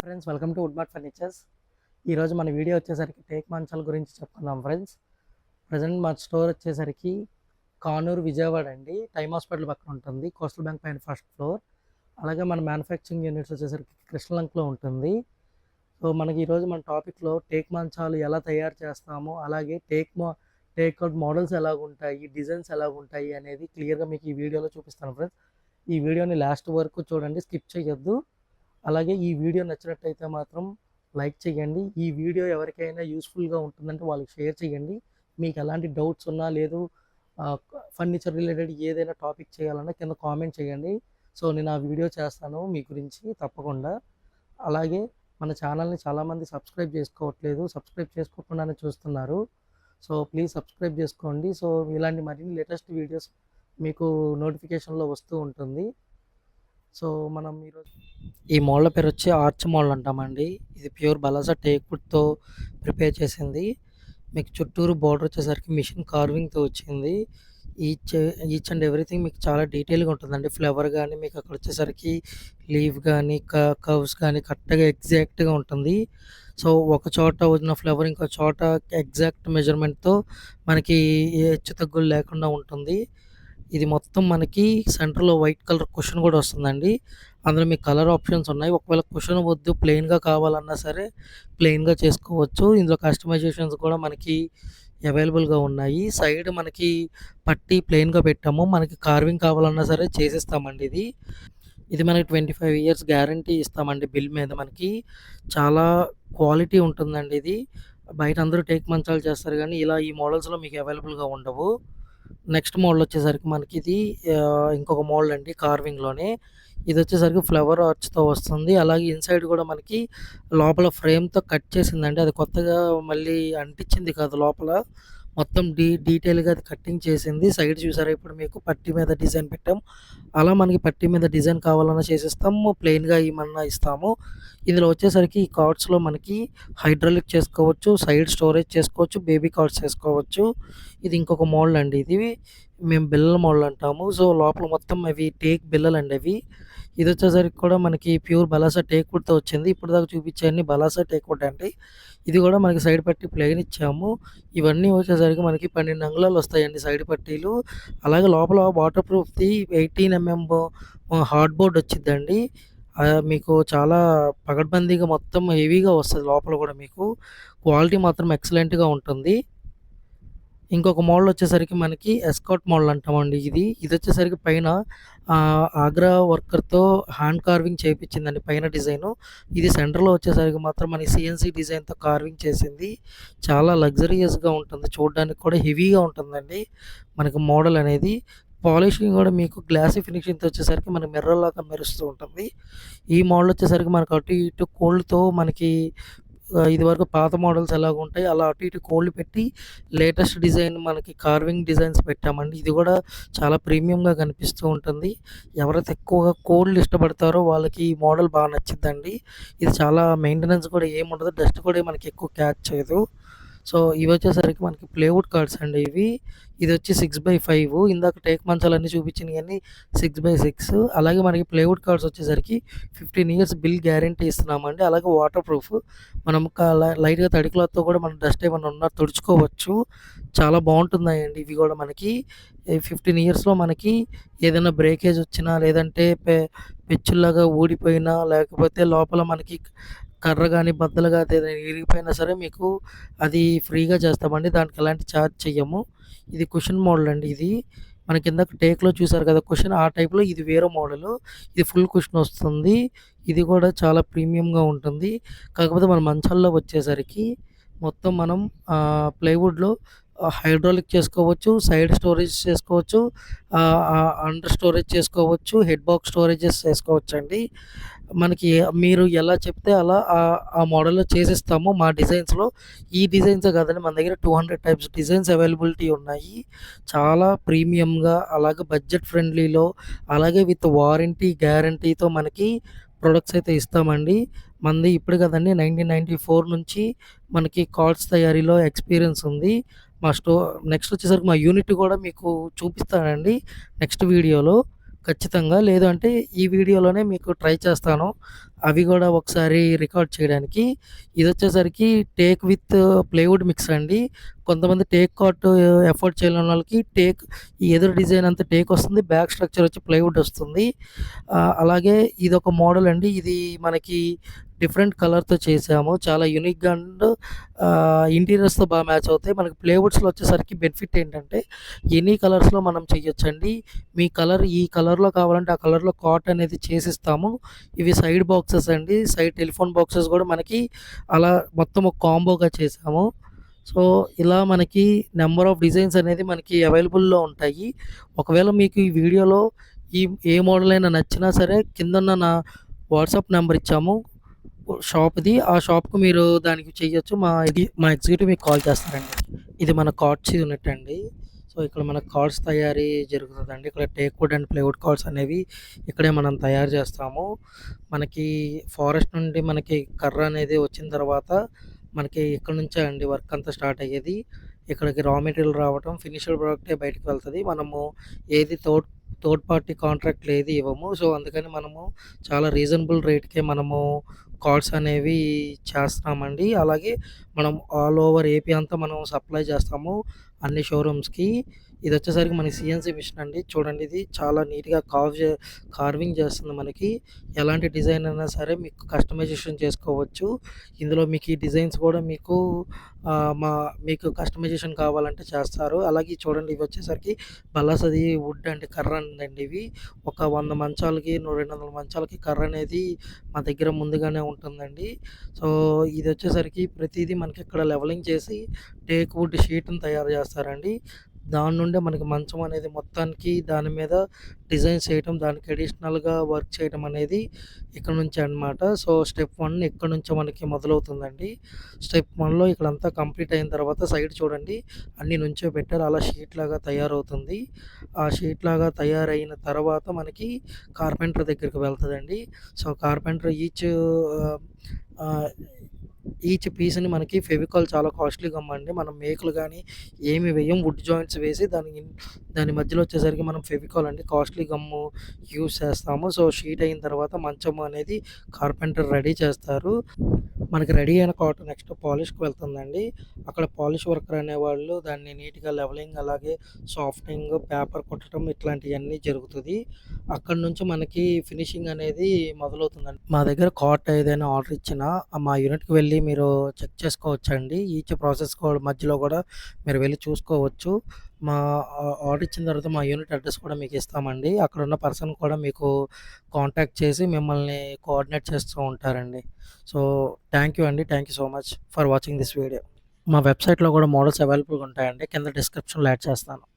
Friends welcome to Woodmart furnitures ఈరోజు మన video వచ్చేసరికి టేక్ మంచాల గురించి చెప్పుకుందాం ఫ్రెండ్స్ ప్రజెంట్ మా స్టోర్ వచ్చేసరికి కానూరు విజయవాడ అండి. టైమ్ హాస్పిటల్ పక్కన ఉంటుంది. కోస్టల్ బ్యాంక్ పైన ఫస్ట్ ఫ్లోర్. అలాగే మన మ్యానుఫ్యాక్చరింగ్ యూనిట్స్ వచ్చేసరికి కృష్ణలంకలో ఉంటుంది. సో మనకి ఈరోజు మన టాపిక్లో టేక్ మంచాలు ఎలా తయారు చేస్తాము అలాగే టేక్ మా టేక్అవుట్ మోడల్స్ ఎలాగుంటాయి డిజైన్స్ ఎలాగుంటాయి అనేది క్లియర్గా మీకు ఈ వీడియోలో చూపిస్తాను ఫ్రెండ్స్. ఈ వీడియోని లాస్ట్ వరకు చూడండి స్కిప్ చేయొద్దు. అలాగే ఈ వీడియో నచ్చినట్టయితే మాత్రం లైక్ చేయండి. ఈ వీడియో ఎవరికైనా యూస్ఫుల్గా ఉంటుందంటే వాళ్ళకి షేర్ చేయండి. మీకు ఎలాంటి డౌట్స్ ఉన్నా లేదు ఫర్నిచర్ రిలేటెడ్ ఏదైనా టాపిక్ చేయాలన్నా కింద కామెంట్ చేయండి. సో నేను ఆ వీడియో చేస్తాను మీ గురించి తప్పకుండా. అలాగే మన ఛానల్ని చాలామంది సబ్స్క్రైబ్ చేసుకోవట్లేదు. సబ్స్క్రైబ్ చేసుకోకుండానే చూస్తున్నారు. సో ప్లీజ్ సబ్స్క్రైబ్ చేసుకోండి. సో ఇలాంటి మరిన్ని లేటెస్ట్ వీడియోస్ మీకు నోటిఫికేషన్లో వస్తూ ఉంటుంది. సో మనం ఈరోజు ఈ మోడల్ పేరు వచ్చి ఆర్చ్ మోడల్ అంటామండి. ఇది ప్యూర్ బలాసా టేక్వుడ్తో ప్రిపేర్ చేసింది. మీకు చుట్టూరు బోర్డర్ వచ్చేసరికి మిషన్ కార్వింగ్తో వచ్చింది. ఈచ్ ఈచ్ అండ్ ఎవ్రీథింగ్ మీకు చాలా డీటెయిల్గా ఉంటుందండి. ఫ్లవర్ కానీ మీకు అక్కడ వచ్చేసరికి లీవ్ కానీ కవ్స్ కానీ కరెక్ట్గా ఎగ్జాక్ట్గా ఉంటుంది. సో ఒక చోట ఉన్న ఫ్లవర్ ఇంకో చోట ఎగ్జాక్ట్ మెజర్మెంట్తో మనకి ఏ హెచ్చు తగ్గులు లేకుండా ఉంటుంది. ఇది మొత్తం మనకి సెంటర్లో వైట్ కలర్ కుషన్ కూడా వస్తుందండి. అందులో మీకు కలర్ ఆప్షన్స్ ఉన్నాయి. ఒకవేళ కుషన్ వద్దు ప్లెయిన్గా కావాలన్నా సరే ప్లెయిన్గా చేసుకోవచ్చు. ఇందులో కస్టమైజేషన్స్ కూడా మనకి అవైలబుల్గా ఉన్నాయి. సైడ్ మనకి పట్టి ప్లెయిన్గా పెట్టాము. మనకి కార్వింగ్ కావాలన్నా సరే చేసిస్తామండి ఇది. ఇది మనకి ట్వంటీ ఫైవ్ ఇయర్స్ గ్యారంటీ ఇస్తామండి బిల్ మీద మనకి. చాలా క్వాలిటీ ఉంటుందండి ఇది. బయట అందరూ టేక్ మంచాలు చేస్తారు కానీ ఇలా ఈ మోడల్స్లో మీకు అవైలబుల్గా ఉండవు. నెక్స్ట్ మోడల్ వచ్చేసరికి మనకి ఇది ఇంకొక మోడల్ అండి కార్వింగ్లోనే. ఇది వచ్చేసరికి ఫ్లవర్ ఆర్చ్తో వస్తుంది. అలాగే ఇన్సైడ్ కూడా మనకి లోపల ఫ్రేమ్తో కట్ చేసిందండి. అది కొత్తగా మళ్ళీ అంటించింది కాదు లోపల. మొత్తం డీ డీటెయిల్గా అది కట్టింగ్ చేసింది. సైడ్ చూసారా ఇప్పుడు మీకు పట్టి మీద డిజైన్ పెట్టాం. అలా మనకి పట్టి మీద డిజైన్ కావాలన్నా చేసిస్తాము. ప్లెయిన్గా ఏమన్నా ఇస్తాము. ఇందులో వచ్చేసరికి ఈ కార్డ్స్లో మనకి హైడ్రాలిక్ చేసుకోవచ్చు సైడ్ స్టోరేజ్ చేసుకోవచ్చు బేబీ కార్డ్స్ చేసుకోవచ్చు. ఇది ఇంకొక మోడల్ అండి ఇది. మేము బిల్లల మోడల్ అంటాము. సో లోపల మొత్తం అవి టేక్ బిల్లలు అండి అవి. ఇది వచ్చేసరికి కూడా మనకి ప్యూర్ బలాసా టేక్ వుడ్తో వచ్చింది. ఇప్పుడు దాకా చూపించాన్ని బలాసా టేక్ వుడ్ అండి. ఇది కూడా మనకి సైడ్ పట్టి ప్లెయిన్ ఇచ్చాము. ఇవన్నీ వచ్చేసరికి మనకి పన్నెండు అంగుళాలు వస్తాయండి సైడ్ పట్టీలు. అలాగే లోపల వాటర్ ప్రూఫ్ది ఎయిటీన్ ఎంఎం హార్డ్ బోర్డ్ వచ్చిందండి మీకు చాలా పగడ్బందీగా మొత్తం హెవీగా వస్తుంది లోపల కూడా మీకు. క్వాలిటీ మాత్రం ఎక్సలెంట్గా ఉంటుంది. ఇంకొక మోడల్ వచ్చేసరికి మనకి ఎస్కాట్ మోడల్ అంటామండి ఇది. ఇది వచ్చేసరికి పైన ఆగ్రా వర్కర్తో హ్యాండ్ కార్వింగ్ చేయించిందండి పైన డిజైన్ ఇది సెంటర్లో వచ్చేసరికి మాత్రం మన సిఎన్సి డిజైన్తో కార్వింగ్ చేసింది. చాలా లగ్జరియస్గా ఉంటుంది. చూడడానికి కూడా హెవీగా ఉంటుందండి మనకి మోడల్ అనేది. పాలిషింగ్ కూడా మీకు గ్లాసీ ఫినిషింగ్తో వచ్చేసరికి మన మిర్రర్ లాగా మెరుస్తూ ఉంటుంది. ఈ మోడల్ వచ్చేసరికి మనకు అటు ఇటు కోల్డ్తో మనకి ఇదివరకు పాత మోడల్స్ ఎలాగ ఉంటాయి. అలా అటు ఇటు కోల్డ్ పెట్టి లేటెస్ట్ డిజైన్ మనకి కార్వింగ్ డిజైన్స్ పెట్టామండి. ఇది కూడా చాలా ప్రీమియంగా కనిపిస్తూ ఉంటుంది. ఎవరైతే ఎక్కువగా కోల్డ్ ఇష్టపడతారో వాళ్ళకి ఈ మోడల్ బాగా నచ్చిందండి ఇది చాలా మెయింటెనెన్స్ కూడా ఏముండదు. డస్ట్ కూడా మనకి ఎక్కువ క్యాచ్ చేయదు. సో ఇవి వచ్చేసరికి మనకి ప్లేవుడ్ కార్డ్స్ అండి ఇవి. ఇది వచ్చి సిక్స్ బై ఫైవ్ ఇందాక టేక్ మంచాలన్నీ చూపించినవి కానీ సిక్స్ బై సిక్స్ అలాగే మనకి ప్లేవుడ్ కార్డ్స్ వచ్చేసరికి ఫిఫ్టీన్ ఇయర్స్ బిల్ గ్యారంటీ ఇస్తున్నామండి. అలాగే వాటర్ ప్రూఫ్ మనం లై- లైట్గా తడి క్లాత్తో కూడా మనం డస్ట్ ఏమైనా ఉన్నా తుడుచుకోవచ్చు. చాలా బాగుంటుందండి ఇవి కూడా మనకి. ఫిఫ్టీన్ ఇయర్స్లో మనకి ఏదైనా బ్రేకేజ్ వచ్చినా లేదంటే పె పెచ్చుల్లాగా ఊడిపోయినా లేకపోతే లోపల మనకి కర్ర కానీ బద్దలు కానీ ఏదైనా ఇరిగిపోయినా సరే మీకు అది ఫ్రీగా చేస్తామండి. దానికి ఎలాంటి ఛార్జ్ చెయ్యము. ఇది కుషన్ మోడల్ అండి ఇది. మన కింద టేక్లో చూసారు కదా కుషన్ ఆ టైప్లో ఇది వేరే మోడల్ ఇది ఫుల్ కుషన్ వస్తుంది. ఇది కూడా చాలా ప్రీమియంగా ఉంటుంది. కాకపోతే మన మంచాల్లో వచ్చేసరికి మొత్తం మనం ప్లైవుడ్లో హైడ్రాలిక్ చేసుకోవచ్చు సైడ్ స్టోరేజ్ చేసుకోవచ్చు అండర్ స్టోరేజ్ చేసుకోవచ్చు హెడ్ బాక్స్ స్టోరేజెస్ చేసుకోవచ్చు అండి మనకి మీరు ఎలా చెప్తే అలా ఆ- మోడల్లో చేసిస్తాము మా డిజైన్స్లో. ఈ డిజైన్సే కాదండి మన దగ్గర two hundred types designs availability ఉన్నాయి. చాలా ప్రీమియంగా అలాగే బడ్జెట్ ఫ్రెండ్లీలో అలాగే విత్ వారంటీ గ్యారంటీతో మనకి ప్రొడక్ట్స్ అయితే ఇస్తామండి. మనది ఇప్పుడు కదండి నైన్టీన్ నైంటీ ఫోర్ నుంచి మనకి కార్డ్స్ తయారీలో ఎక్స్పీరియన్స్ ఉంది. మా స్టో నెక్స్ట్ వచ్చేసరికి మా యూనిట్ కూడా మీకు చూపిస్తానండి నెక్స్ట్ వీడియోలో. ఖచ్చితంగా. లేదు అంటే ఈ వీడియోలోనే మీకు ట్రై చేస్తాను. అవి కూడా ఒకసారి రికార్డ్ చేయడానికి. ఇది వచ్చేసరికి టేక్ విత్ ప్లేవుడ్ మిక్స్ అండి. కొంతమంది టేక్ కాట్ ఎఫర్ట్ చేయలేని వాళ్ళకి టేక్ ఈ ఎదురు డిజైన్ అంతా టేక్ వస్తుంది. బ్యాక్ స్ట్రక్చర్ వచ్చి ప్లైవుడ్ వస్తుంది. అలాగే ఇది ఒక మోడల్ అండి. ఇది మనకి డిఫరెంట్ కలర్తో చేసాము. చాలా యూనిక్గా అండ్ ఇంటీరియర్స్తో బాగా మ్యాచ్ అవుతాయి. మనకి ప్లేవుడ్స్లో వచ్చేసరికి బెనిఫిట్ ఏంటంటే ఎనీ కలర్స్లో మనం చేయొచ్చండి. మీ కలర్ ఈ కలర్లో కావాలంటే ఆ కలర్లో కాట్ అనేది చేసిస్తాము. ఇవి సైడ్ బాక్సెస్ అండి. సైడ్ టెలిఫోన్ బాక్సెస్ కూడా మనకి అలా మొత్తం ఒక కాంబోగా చేసాము. సో ఇలా మనకి నెంబర్ ఆఫ్ డిజైన్స్ అనేది మనకి అవైలబుల్లో ఉంటాయి. ఒకవేళ మీకు ఈ వీడియోలో ఈ ఏ మోడల్ అయినా నచ్చినా సరే కిందన్న నా వాట్సాప్ నెంబర్ ఇచ్చాము. షాప్ది. ఆ షాప్కు మీరు దానికి చేయొచ్చు మా ఇది మా ఎగ్జిక్యూటివ్ మీకు కాల్ చేస్తారండి. ఇది మన కార్డ్స్ యూనిట్ అండి. సో ఇక్కడ మన కార్డ్స్ తయారీ జరుగుతుందండి. ఇక్కడ టేక్వుడ్ అండ్ ప్లేవుడ్ కార్డ్స్ అనేవి ఇక్కడే మనం తయారు చేస్తాము. మనకి ఫారెస్ట్ నుండి మనకి కర్ర అనేది వచ్చిన తర్వాత మనకి ఇక్కడ నుంచే అండి వర్క్ అంతా స్టార్ట్ అయ్యేది. ఇక్కడికి రా మెటీరియల్ రావటం ఫినిషింగ్ ప్రోడక్టే బయటకు వెళ్తుంది. మనము ఏది థర్డ్ థర్డ్ పార్టీ కాంట్రాక్ట్లు ఏది ఇవ్వము. సో అందుకని మనము చాలా రీజనబుల్ రేట్కే మనము కార్డ్స్ అనేవి చేస్తున్నామండి. అలాగే మనం ఆల్ ఓవర్ ఏపీ అంతా మనం సప్లై చేస్తాము అన్ని షోరూమ్స్కి. ఇది వచ్చేసరికి మనకి సిఎన్సీ మిషన్ అండి. చూడండి ఇది చాలా నీట్గా కార్వ్ చే కార్వింగ్ చేస్తుంది మనకి. ఎలాంటి డిజైన్ అయినా సరే మీకు కస్టమైజేషన్ చేసుకోవచ్చు. ఇందులో మీకు ఈ డిజైన్స్ కూడా మీకు మా మీకు కస్టమైజేషన్ కావాలంటే చేస్తారు. అలాగే చూడండి ఇవి వచ్చేసరికి బల్లాసది వుడ్ అండి కర్ర అండి ఇవి. ఒక వంద మంచాలకి రెండు వందల మంచాలకి కర్ర అనేది మా దగ్గర ముందుగానే ఉంటుందండి. సో ఇది వచ్చేసరికి ప్రతిదీ మనకి ఇక్కడ లెవలింగ్ చేసి టేక్ వుడ్ షీట్ని తయారు చేస్తారండి. దాని నుండే మనకి మంచం అనేది మొత్తానికి దాని మీద డిజైన్ చేయటం దానికి అడిషనల్గా వర్క్ చేయడం అనేది ఇక్కడ నుంచి అన్నమాట. సో స్టెప్ వన్ ఇక్కడ నుంచి మనకి మొదలవుతుందండి. స్టెప్ వన్లో ఇక్కడంతా కంప్లీట్ అయిన తర్వాత సైడ్ చూడండి. అన్ని నుంచో పెట్టారు. అలా షీట్ లాగా తయారవుతుంది. ఆ షీట్ లాగా తయారైన తర్వాత మనకి కార్పెంటర్ దగ్గరికి వెళ్తుందండి. సో కార్పెంటర్ ఈచ్ ఈచ్ పీస్ని మనకి ఫెవికాల్ చాలా కాస్ట్లీగా అమ్మండి మనం మేకులు కానీ ఏమి వేయం వుడ్ జాయింట్స్ వేసి దాని దాని మధ్యలో వచ్చేసరికి మనం ఫెవికాల్ అండి. కాస్ట్లీ గమ్ము యూస్ చేస్తాము. సో షీట్ అయిన తర్వాత మంచం అనేది కార్పెంటర్ రెడీ చేస్తారు. మనకి రెడీ అయిన కాట్ నెక్స్ట్ పాలిష్కి వెళ్తుందండి. అక్కడ పాలిష్ వర్కర్ అనేవాళ్ళు దాన్ని నీట్గా లెవలింగ్ అలాగే సాఫ్టింగ్ పేపర్ కొట్టడం ఇట్లాంటివన్నీ జరుగుతుంది. అక్కడ నుంచి మనకి ఫినిషింగ్ అనేది మొదలవుతుందండి. మా దగ్గర కాట్ ఏదైనా ఆర్డర్ ఇచ్చినా మా యూనిట్కి వెళ్ళి మీరు చెక్ చేసుకోవచ్చు అండి ఈచ్ ప్రాసెస్ కూడా మధ్యలో కూడా మీరు వెళ్ళి చూసుకోవచ్చు. మా ఆర్డర్ ఇచ్చిన తర్వాత మా యూనిట్ అడ్రస్ కూడా మీకు ఇస్తామండి. అక్కడ ఉన్న పర్సన్ కూడా మీకు కాంటాక్ట్ చేసి మిమ్మల్ని కోఆర్డినేట్ చేస్తూ ఉంటారండి. సో థ్యాంక్ యూ అండి. Thank you so much for watching this video మా వెబ్సైట్లో కూడా మోడల్స్ అవైలబుల్గా ఉంటాయండి. కింద డిస్క్రిప్షన్లో యాడ్ చేస్తాను.